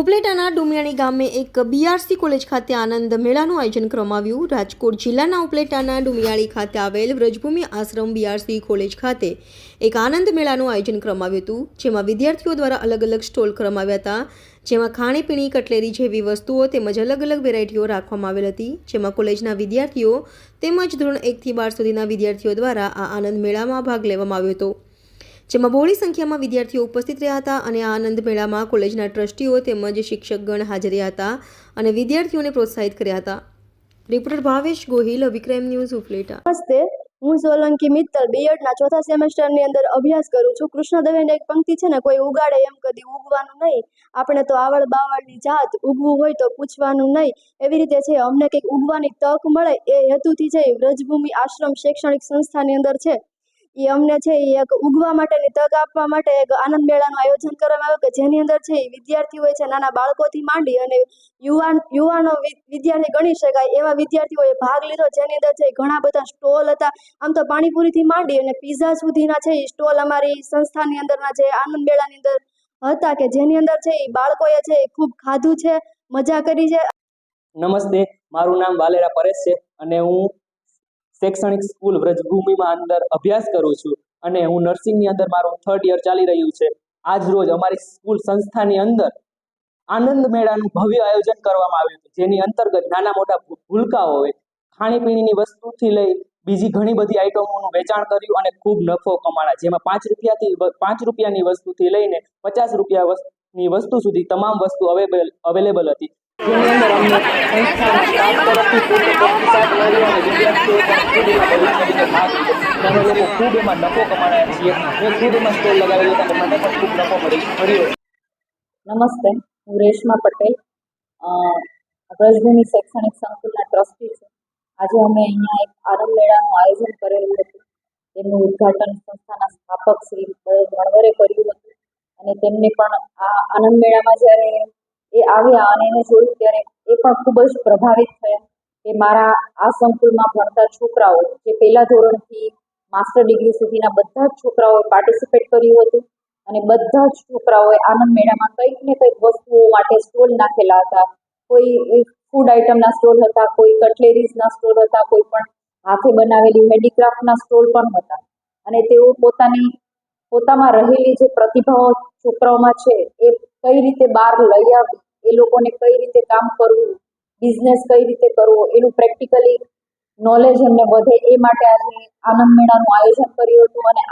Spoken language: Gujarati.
ઉપલેટાના ડુમિયાણી ગામે એક બીઆરસી કોલેજ ખાતે આનંદ મેળાનું આયોજન કરવામાં આવ્યું. રાજકોટ જિલ્લાના ઉપલેટાના ડુમિયાળી ખાતે આવેલ વ્રજભૂમિ આશ્રમ બીઆરસી કોલેજ ખાતે એક આનંદ મેળાનું આયોજન કરવામાં આવ્યું હતું, જેમાં વિદ્યાર્થીઓ દ્વારા અલગ અલગ સ્ટોલ કરવામાં આવ્યા હતા, જેમાં ખાણીપીણી, કટલેરી જેવી વસ્તુઓ તેમજ અલગ અલગ વેરાયટીઓ રાખવામાં આવેલ હતી, જેમાં કોલેજના વિદ્યાર્થીઓ તેમજ ધોરણ એકથી બાર સુધીના વિદ્યાર્થીઓ દ્વારા આ આનંદ મેળામાં ભાગ લેવામાં આવ્યો હતો. જેમાં બહોળી સંખ્યામાં વિદ્યાર્થીઓ ઉપસ્થિત રહ્યા હતા અને આ આનંદ મેળામાં કોલેજના ટ્રસ્ટીઓ તેમજ શિક્ષકગણ હાજર હતા અને વિદ્યાર્થીઓને પ્રોત્સાહિત કર્યા હતા. Reporter Bhavesh Gohil Vikram news, Upleta. નમસ્તે. હું સોલંકી મિત્તલ બીએડના ચોથા સેમેસ્ટરની અંદર અભ્યાસ કરું છું. કૃષ્ણ દવેની એક પંક્તિ છે ને, કોઈ ઉગાડે એમ કદી ઉગવાનું નહીં. આપણે તો આવડ બાવળની જાત ઉગવું હોય તો પૂછવાનું નહીં. એવી રીતે છે, અમને કંઈક ઉગવાની તક મળે એ હેતુથી છે વ્રજભૂમિ આશ્રમ શૈક્ષણિક સંસ્થાની અંદર છે. એ અમને છે એ એક ઉગવા માટેની તક આપવા માટે એક આનંદ મેળાનું આયોજન કરવામાં આવ્યું કે જેની અંદર છે એ વિદ્યાર્થીઓ છે નાના બાળકોથી માંડી અને યુવાન, યુવાનો વિદ્યાર્થી ગણી શકાય એવા વિદ્યાર્થીઓએ ભાગ લીધો. જેની અંદર છે ઘણા બધા સ્ટોલ હતા. આમ તો પાણીપુરીથી માંડી અને પીઝા સુધીના છે એ સ્ટોલ અમારી સંસ્થાની અંદરના છે આનંદ મેળાની અંદર હતા કે જેની અંદર છે એ બાળકોએ છે એ ખૂબ ખાધું છે, મજા કરી છે. નમસ્તે. મારું નામ વાલેરા પરેશ છે અને હું શૈક્ષણિક સ્કૂલ વ્રજભૂમિમાં અંદર અભ્યાસ કરું છું અને હું નર્સિંગની અંદર મારું થર્ડ યર ચાલી રહ્યું છે. આજ રોજ અમારી સ્કૂલ સંસ્થાની અંદર આનંદ મેળાનું ભવ્ય આયોજન કરવામાં આવ્યું હતું, જેની અંતર્ગત નાના મોટા ભૂલકાઓ હોય, ખાણીપીણીની વસ્તુથી લઈ બીજી ઘણી બધી આઈટમોનું વેચાણ કર્યું અને ખૂબ નફો કમાણા, જેમાં પાંચ રૂપિયાથી પાંચ રૂપિયાની વસ્તુથી લઈને પચાસ રૂપિયા ની વસ્તુ સુધી તમામ વસ્તુ અવેલેબલ અવેલેબલ હતી. નમસ્તે, હું રેશમા પટેલ. વ્રજભૂમિ શૈક્ષણિક સંકુલના ટ્રસ્ટી છું. આજે અમે અહીંયા એક આનંદ મેળાનું આયોજન કરેલું હતું. તેનું ઉદ્ઘાટન સંસ્થાના સ્થાપક શ્રી મણવરે કર્યું હતું. અને તેમને પણ આ આનંદ મેળામાં જ્યારે એ આવ્યા અને એને જોયું ત્યારે એ પણ ખૂબ જ પ્રભાવિત થયા કે મારા આ સંકુલમાં ભણતા છોકરાઓ, જે પહેલા ધોરણથી માસ્ટર ડિગ્રી સુધીના બધા જ છોકરાઓએ પાર્ટિસિપેટ કર્યું હતું અને બધા જ છોકરાઓએ આનંદ મેળામાં કંઈક ને કંઈક વસ્તુઓ માટે સ્ટોલ નાખેલા હતા. કોઈ ફૂડ આઇટમના સ્ટોલ હતા, કોઈ કટલેરીઝના સ્ટોલ હતા, કોઈ પણ હાથે બનાવેલી હેન્ડીક્રાફ્ટના સ્ટોલ પણ હતા. અને તેઓ પોતાની, પોતામાં રહેલી જે પ્રતિભાઓ છોકરાઓમાં છે, એ કઈ રીતે બહાર લઈ આવી એ લોકોને કઈ રીતે કામ કરવું બિઝનેસ કઈ રીતે કરવો, એનું પ્રેક્ટિકલી નોલેજ એમને વધે એ માટે આજે આનંદ મેળાનું આયોજન કર્યું હતું અને